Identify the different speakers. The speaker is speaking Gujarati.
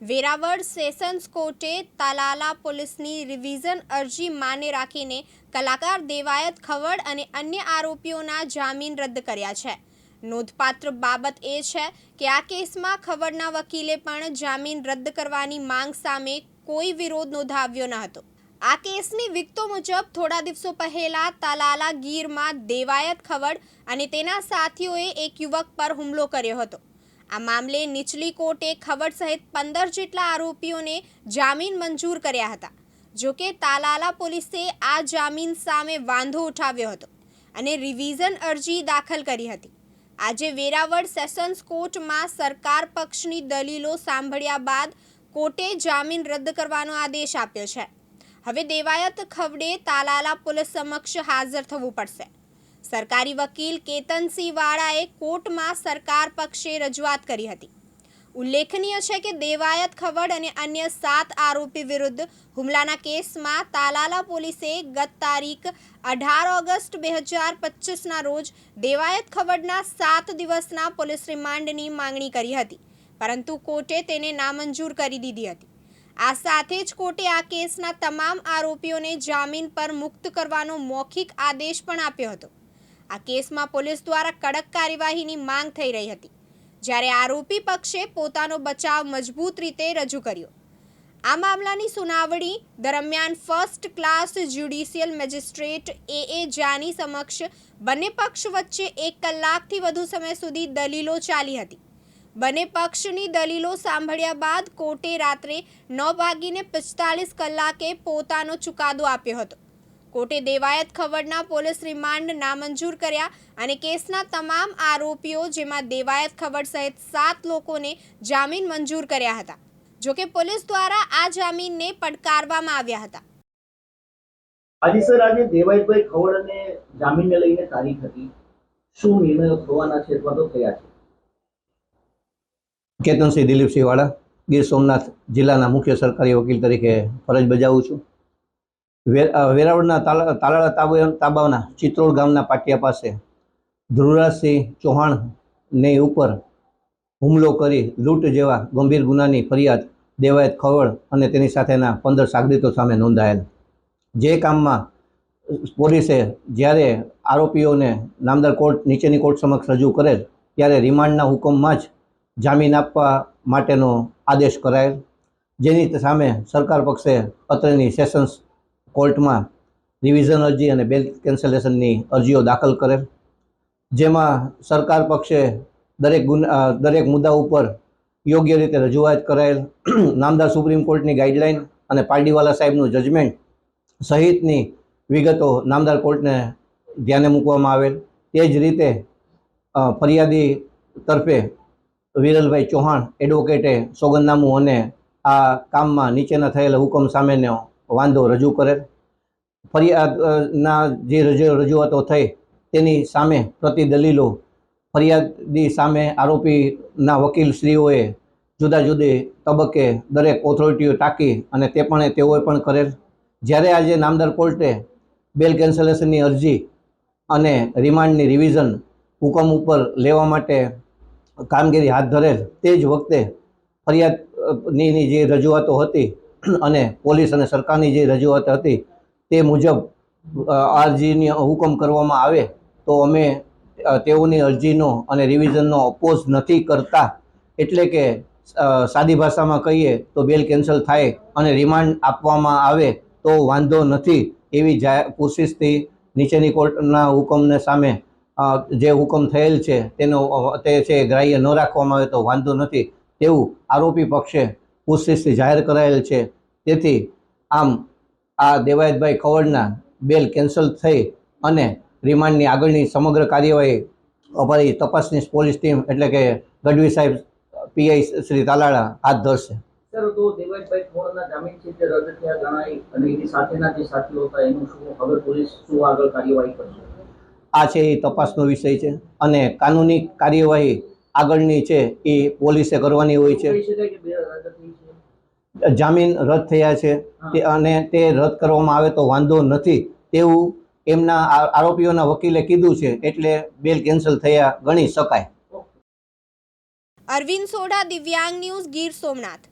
Speaker 1: વેરાવળ સેશન્સ કોર્ટે તાલાલા પોલીસની રિવિઝન અરજી માને રાખીને કલાકાર દેવાયત ખવડ અને અન્ય આરોપીઓના જામીન રદ કર્યા છે. નોંધપાત્ર બાબત એ છે કે આ કેસમાં ખવડના વકીલે પણ જામીન રદ કરવાની માંગ સામે કોઈ વિરોધ નોંધાવ્યો ન હતો. આ કેસની વિગતો મુજબ થોડા દિવસો પહેલા તાલાલા ગીરમાં દેવાયત ખવડ અને તેના સાથીઓએ એક યુવક પર હુમલો કર્યો હતો. આ મામલે નીચલી કોર્ટે ખવડ સહિત પંદર જેટલા આરોપીઓને જામીન મંજૂર કર્યા હતા. જોકે તાલાલા પોલીસે આ જામીન સામે વાંધો ઉઠાવ્યો હતો અને રિવિઝન અરજી દાખલ કરી હતી. આજે વેરાવળ સેશન્સ કોર્ટમાં સરકાર પક્ષની દલીલો સાંભળ્યા બાદ કોર્ટે જામીન રદ કરવાનો આદેશ આપ્યો છે. હવે દેવાયત ખવડે તાલાલા પોલીસ સમક્ષ હાજર થવું પડશે. સરકારી વકીલ કેતનસિંહ વાળાએ કોર્ટમાં સરકાર પક્ષે રજૂઆત કરી હતી. ઉલ્લેખનીય છે કે દેવાયત ખવડ અને અન્ય સાત આરોપી વિરુદ્ધ હુમલાના કેસમાં તાલાલા પોલીસે ગત તારીખ અઢાર ઓગસ્ટ બે હજાર પચીસના રોજ દેવાયત ખવડના સાત દિવસના પોલીસ રિમાન્ડની માંગણી કરી હતી, પરંતુ કોર્ટે તેને નામંજૂર કરી દીધી હતી. આ સાથે જ કોર્ટે આ કેસના તમામ આરોપીઓને જામીન પર મુક્ત કરવાનો મૌખિક આદેશ પણ આપ્યો હતો. આ કેસમાં પોલીસ દ્વારા કડક કાર્યવાહીની માંગ થઈ રહી હતી. જ્યારે આરોપી પક્ષે પોતાનો બચાવ મજબૂત રીતે રજૂ કર્યો. આ મામલાની સુનાવણી દરમિયાન first class judicial magistrate A A Jani સમક્ષ બંને પક્ષ વચ્ચે એક કલાકથી વધુ સમય સુધી દલીલો ચાલી હતી. બંને પક્ષની દલીલો સાંભળ્યા બાદ કોર્ટે રાત્રે નવ વાગીને પિસ્તાલીસ કલાકે પોતાનો ચુકાદો આપ્યો હતો. કોર્ટે દેવાયત ખવડના પોલીસ રિમાન્ડ નામંજૂર કર્યા અને કેસના તમામ આરોપીઓ જેમાં દેવાયત ખવડ સહિત સાત લોકોને જામીન મંજૂર કર્યા હતા જોકે પોલીસ દ્વારા આ જામીનને પડકારવામાં આવ્યા હતા.
Speaker 2: આજે સર આજે દેવાયતભાઈ ખવડ અને જામીનને લઈને તારીખ હતી. શું નિર્ણયો થવાના છે અથવા તો થયા છે?
Speaker 3: કેતનસિંહ દિલીપસિંહ વાળા ગીર સોમનાથ જિલ્લાના મુખ્ય સરકારી વકીલ તરીકે ફરજ બજાવું છું. વેરાવળના તાલાળા તાબા તાબાના ચિત્રોળ ગામના પાટિયા પાસે ધ્રુવરાજસિંહ ચૌહાણની ઉપર હુમલો કરી લૂંટ જેવા ગંભીર ગુનાની ફરિયાદ દેવાયત ખવડ અને તેની સાથેના પંદર સાગરીતો સામે નોંધાયેલ. જે કામમાં પોલીસે જ્યારે આરોપીઓને નામદાર કોર્ટ, નીચેની કોર્ટ સમક્ષ રજૂ કરેલ, ત્યારે રિમાન્ડના હુકમમાં જ જામીન આપવા માટેનો આદેશ કરાયેલ. જેની સામે સરકાર પક્ષે અત્રેની સેશન્સ કોર્ટમાં રિવિઝન અરજી અને બેલ કેન્સલેશનની અરજીઓ દાખલ કરેલ, જેમાં સરકાર પક્ષે દરેક ગુના દરેક મુદ્દા ઉપર યોગ્ય રીતે રજૂઆત કરાયેલ, નામદાર સુપ્રીમ કોર્ટની ગાઈડલાઇન અને પારડીવાલા સાહેબનું જજમેન્ટ સહિતની વિગતો નામદાર કોર્ટને ધ્યાને મૂકવામાં આવેલ. તે જ રીતે ફરિયાદી તરફે વિરલભાઈ ચૌહાણ એડવોકેટે સોગંદનામું અને આ કામમાં નીચેના થયેલા હુકમ સામેનો વાંધો રજૂ કરેલ. ફરિયાદના જે રજૂ, રજૂઆતો થઈ તેની સામે પ્રતિ દલીલો ફરિયાદી સામે આરોપીના વકીલશ્રીઓએ જુદા જુદી તબક્કે દરેક ઓથોરિટીઓ ટાંકી અને તે પણ, તેઓએ પણ કરેલ. જ્યારે આજે નામદાર કોર્ટે બેલ કેન્સલેશનની અરજી અને રિમાન્ડની રિવિઝન હુકમ ઉપર લેવા માટે કામગીરી હાથ ધરેલ, તે જ વખતે ફરિયાદની જે રજૂઆતો હતી અને પોલીસ અને સરકારની જે રજૂઆત હતી તે મુજબ અરજીની હુકમ કરવામાં આવે તો અમે તેઓની અરજીનો અને રિવિઝનનો અપોઝ નથી કરતા. એટલે કે સાદી ભાષામાં કહીએ તો બેલ કેન્સલ થાય અને રિમાન્ડ આપવામાં આવે તો વાંધો નથી એવી કોશિશથી નીચેની કોર્ટના હુકમને સામે જે હુકમ થયેલ છે તેનો તે છે ગ્રાહ્ય ન રાખવામાં આવે તો વાંધો નથી તેવું આરોપી પક્ષે કોશિશથી જાહેર કરાયેલ છે. તેથી આમ આ દેવાયતભાઈ ખવડના બેલ કેન્સલ થઈ અને રિમાન્ડની આગળની સમગ્ર કાર્યવાહી અમારી તપાસની પોલીસ ટીમ એટલે કે ગઢવી સાહેબ પીઆઈ શ્રી તાલાળા હાથ ધરશે.
Speaker 2: સર તો દેવાયતભાઈ ખવડના જામીન છે તે રદ થયા જણાય અને એની સાથેના જે સાથીઓ હતા એનું શું હવે પોલીસ શું આગળ કાર્યવાહી કરશે?
Speaker 3: આ છે એ તપાસનો વિષય છે અને કાનૂની કાર્યવાહી આગળની છે એ પોલીસે કરવાની હોય છે. જામીન રદ થયા છે. તે અને તે રદ કરવામાં આવે તો વાંધો નથી. તેવું એમના આરોપીઓના વકીલે કીધું છે એટલે બેલ કેન્સલ થયા ગણી શકાય.
Speaker 1: અરવિંદ સોઢા દિવ્યાંગ ન્યૂઝ ગીર સોમનાથ.